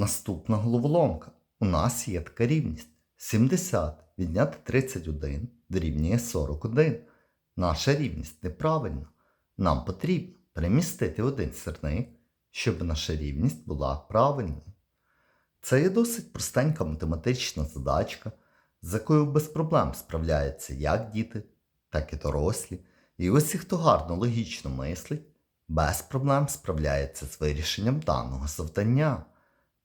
Наступна головоломка. У нас є така рівність. 70 відняти 31 дорівнює 41. Наша рівність неправильна. Нам потрібно перемістити один сірник, щоб наша рівність була правильною. Це є досить простенька математична задачка, з якою без проблем справляються як діти, так і дорослі. І усі, хто гарно логічно мислить, без проблем справляється з вирішенням даного завдання.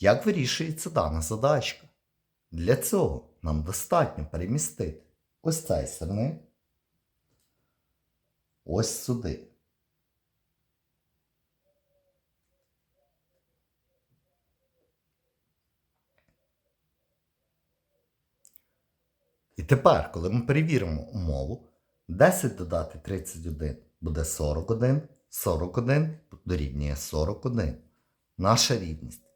Як вирішується дана задачка? Для цього нам достатньо перемістити ось цей сирник ось сюди. І тепер, коли ми перевіримо умову, 10 додати 31 буде 41, 41 дорівнює 41. Наша рівність